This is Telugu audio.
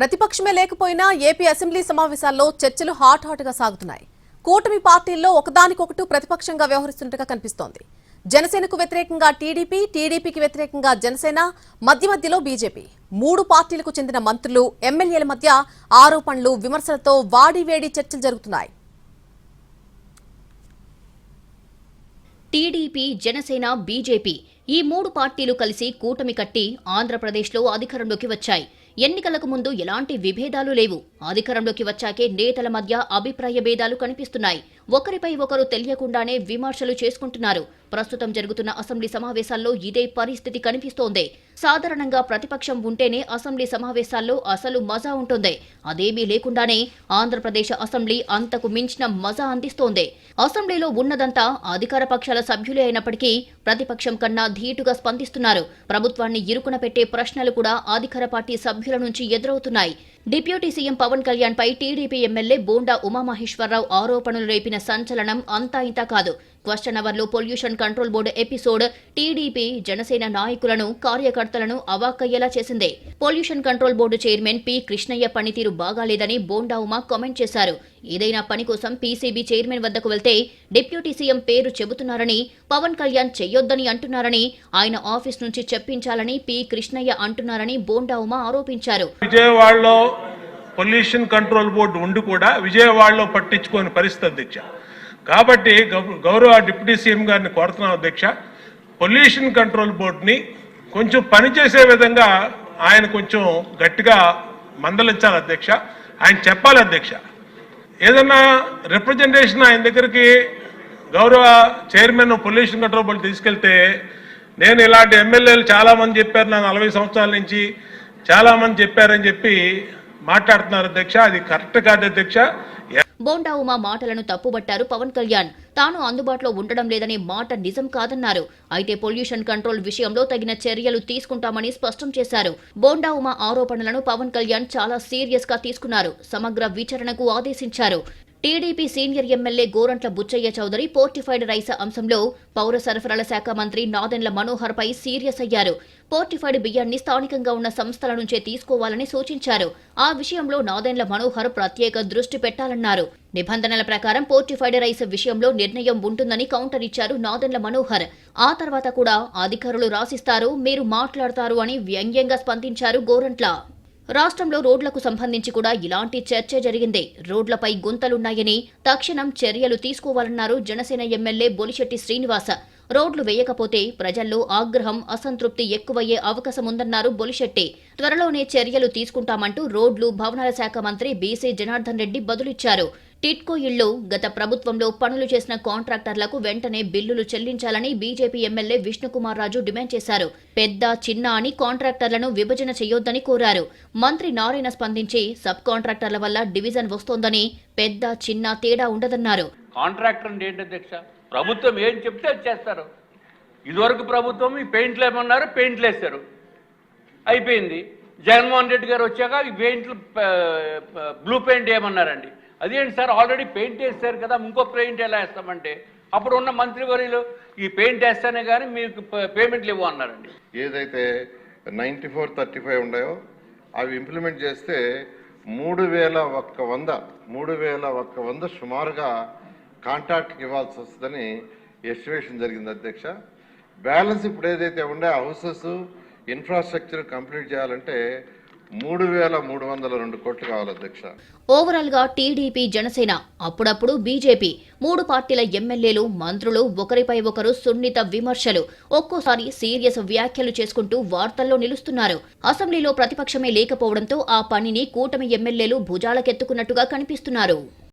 ప్రతిపక్షమే లేకపోయినా ఏపీ అసెంబ్లీ సమావేశాల్లో చర్చలు హాట్ హాట్గా సాగుతున్నాయి. కూటమి పార్టీల్లో ఒకదానికొకటి ప్రతిపక్షంగా వ్యవహరిస్తున్నట్టుగా కనిపిస్తోంది. జనసేనకు వ్యతిరేకంగా టీడీపీ టీడీపీకి వ్యతిరేకంగా జనసేన మధ్య మధ్యలో బీజేపీ. మూడు పార్టీలకు చెందిన మంత్రులు ఎమ్మెల్యేల మధ్య ఆరోపణలు విమర్శలతో వాడివేడి చర్చలు జరుగుతున్నాయి. టీడీపీ జనసేన బీజేపీ ఈ మూడు పార్టీలు కలిసి కూటమి కట్టి ఆంధ్రప్రదేశ్లో అధికారంలోకి వచ్చాయి. ఎన్నికలకు ముందు ఎలాంటి విభేదాలు లేవు. అధికారంలోకి వచ్చాకే నేతల మధ్య అభిప్రాయ భేదాలు కనిపిస్తున్నాయి. ఒకరిపై ఒకరు తెలియకుండానే విమర్శలు చేసుకుంటున్నారు. ప్రస్తుతం జరుగుతున్న అసెంబ్లీ సమావేశాల్లో ఇదే పరిస్థితి కనిపిస్తోంది. సాధారణంగా ప్రతిపక్షం ఉంటేనే అసెంబ్లీ సమావేశాల్లో అసలు మజా ఉంటుంది. అదేమీ లేకుండానే ఆంధ్రప్రదేశ్ అసెంబ్లీ అంతకు మించిన మజా అందిస్తోంది. అసెంబ్లీలో ఉన్నదంతా అధికార పక్షాల సభ్యులే అయినప్పటికీ ప్రతిపక్షం కన్నా ధీటుగా స్పందిస్తున్నారు. ప్రభుత్వాన్ని ఇరుకున పెట్టే ప్రశ్నలు కూడా అధికార పార్టీ సభ్యుల నుంచి ఎదురవుతున్నాయి. డిప్యూటీ సీఎం పవన్ కళ్యాణ్ పై టీడీపీ ఎమ్మెల్యే బోండా ఉమామహేశ్వరరావు ఆరోపణలు రేపిన సంచలనం అంతా ఇంతా కాదు. క్వశ్చన్ అవర్లో pollution control board episode TDP Janasena నాయకులను కార్యకర్తలను అవాక్కయ్యేలా చేసింది. Pollution control board chairman P Krishnaiah పనితీరు బాగాలేదని బోండా ఉమా కామెంట్ చేశారు. ఏదైనా పని కోసం పీసీబీ చైర్మన్ వద్దకు వెళ్తే డిప్యూటీ సీఎం పేరు చెబుతున్నారని పవన్ కళ్యాణ్ చెయ్యొద్దని అంటున్నారని ఆయన ఆఫీస్ నుంచి చెప్పించాలని పి కృష్ణయ్య అంటున్నారని బోండా ఉమా ఆరోపించారు. విజయవాడలో పొల్యూషన్ కంట్రోల్ బోర్డు ఉండి కూడా విజయవాడలో పట్టించుకోని పరిస్థితి అధ్యక్ష కాబట్టి గౌ- గౌరవ డిప్యూటీ సీఎం గారిని కోరుతున్నాం అధ్యక్ష. పొల్యూషన్ కంట్రోల్ బోర్డుని కొంచెం పనిచేసే విధంగా ఆయన కొంచెం గట్టిగా మందలించాలి అధ్యక్ష. ఆయన చెప్పాలి అధ్యక్ష. ఏదన్నా రిప్రజెంటేషన్ ఆయన దగ్గరికి గౌరవ చైర్మన్ పొల్యూషన్ కంట్రోల్ బోర్డు తీసుకెళ్తే నేను ఇలాంటి ఎమ్మెల్యేలు చాలామంది చెప్పారు నా నలభై సంవత్సరాల నుంచి చాలామంది చెప్పారని చెప్పి మాట్లాడుతున్నారు అధ్యక్ష. అది కరెక్ట్ కాదు అధ్యక్ష. బోండా ఉమా మాటలను తప్పుబట్టారు పవన్ కళ్యాణ్. తాను అందుబాటులో ఉండడం లేదనే మాట నిజం కాదన్నారు. అయితే పొల్యూషన్ కంట్రోల్ విషయంలో తగిన చర్యలు తీసుకుంటామని స్పష్టం చేశారు. బోండా ఉమా ఆరోపణలను పవన్ కళ్యాణ్ చాలా సీరియస్గా తీసుకున్నారు. సమగ్ర విచారణకు ఆదేశించారు. TDP senior MLA Gorantla Butchaiah Chowdary fortified rice అంశంలో పౌర సరఫరాల శాఖ మంత్రి నాదెండ్ల మనోహర్ పై సీరియస్ అయ్యారు. పోర్టిఫైడ్ బియ్యాన్ని స్థానికంగా ఉన్న సంస్థల నుంచే తీసుకోవాలని సూచించారు. ఆ విషయంలో నాదెండ్ల మనోహర్ ప్రత్యేక దృష్టి పెట్టాలన్నారు. నిబంధనల ప్రకారం పోర్టిఫైడ్ రైస్ విషయంలో నిర్ణయం ఉంటుందని కౌంటర్ ఇచ్చారు నాదెండ్ల మనోహర్. ఆ తర్వాత కూడా అధికారులు రాసిస్తారు మీరు మాట్లాడతారు అని వ్యంగ్యంగా స్పందించారు గోరంట్ల. రాష్ట్రంలో రోడ్లకు సంబంధించి కూడా ఇలాంటి చర్చ జరిగింది. రోడ్లపై గుంతలున్నాయని తక్షణం చర్యలు తీసుకోవాలన్నారు జనసేన ఎమ్మెల్యే బొలిశెట్టి శ్రీనివాస. రోడ్లు వేయకపోతే ప్రజల్లో ఆగ్రహం అసంతృప్తి ఎక్కువయ్యే అవకాశం ఉందన్నారు బొలిశెట్టి. త్వరలోనే చర్యలు తీసుకుంటామంటూ రోడ్లు భవనాల శాఖ మంత్రి బీసీ జనార్దన్ రెడ్డి బదులిచ్చారు. టిట్కో ఇళ్ళు గత ప్రభుత్వంలో పనులు చేసిన కాంట్రాక్టర్లకు వెంటనే బిల్లులు చెల్లించాలని BJP MLA Vishnukumar Raju demand చేశారు. పెద్ద చిన్న అని కాంట్రాక్టర్లను విభజన చేయొద్దని కోరారు. మంత్రి నారాయణ స్పందించి సబ్ కాంట్రాక్టర్ల వల్ల డివిజన్ వస్తోందని పెద్ద చిన్న తేడా ఉండదన్నారు. కాంట్రాక్టర్ అధ్యక్ష? ప్రభుత్వం ఏం చెప్తే చేస్తారు. ఇదివరకు ప్రభుత్వం ఈ పెయింట్లు ఏమన్నారు? పెయింట్లు వేస్తారు అయిపోయింది. జగన్మోహన్ రెడ్డి గారు వచ్చాక ఈ పెయింట్లు బ్లూ పెయింట్ ఏమన్నారండి? అదేంటి సార్ ఆల్రెడీ పెయింట్ వేస్తారు కదా ఇంకో పెయింట్ ఎలా వేస్తామంటే? అప్పుడు ఉన్న మంత్రివర్యులు ఈ పెయింట్ వేస్తానే కానీ మీకు పేమెంట్లు ఇవ్వు అన్నారండి. ఏదైతే నైంటీ ఫోర్ థర్టీ ఫైవ్ ఉన్నాయో అవి ఇంప్లిమెంట్ చేస్తే మూడు వేల ఒక్క వంద మూడు వేల ఒక్క వంద సుమారుగా కాంట్రాక్ట్కి ఇవ్వాల్సి వస్తుందని ఎస్టిమేషన్ జరిగింది అధ్యక్ష. బ్యాలెన్స్ ఇప్పుడు ఏదైతే ఉండే హౌసెస్ ఇన్ఫ్రాస్ట్రక్చర్ కంప్లీట్ చేయాలంటే మూడు వేల మూడు వందల రెండు కోట్లు కావాలి అధ్యక్ష. ఓవరాల్గా టీడీపీ జనసేన అప్పుడప్పుడు బీజేపీ. మూడు పార్టీల ఎమ్మెల్యేలు మంత్రులు ఒకరిపై ఒకరు సున్నిత విమర్శలు. ఒక్కోసారి సీరియస్ వ్యాఖ్యలు చేసుకుంటూ వార్తల్లో నిలుస్తున్నారు. అసెంబ్లీలో ప్రతిపక్షమే లేకపోవడంతో ఆ పనిని కూటమి ఎమ్మెల్యేలు భుజాలకెత్తుకున్నట్టుగా కనిపిస్తున్నారు.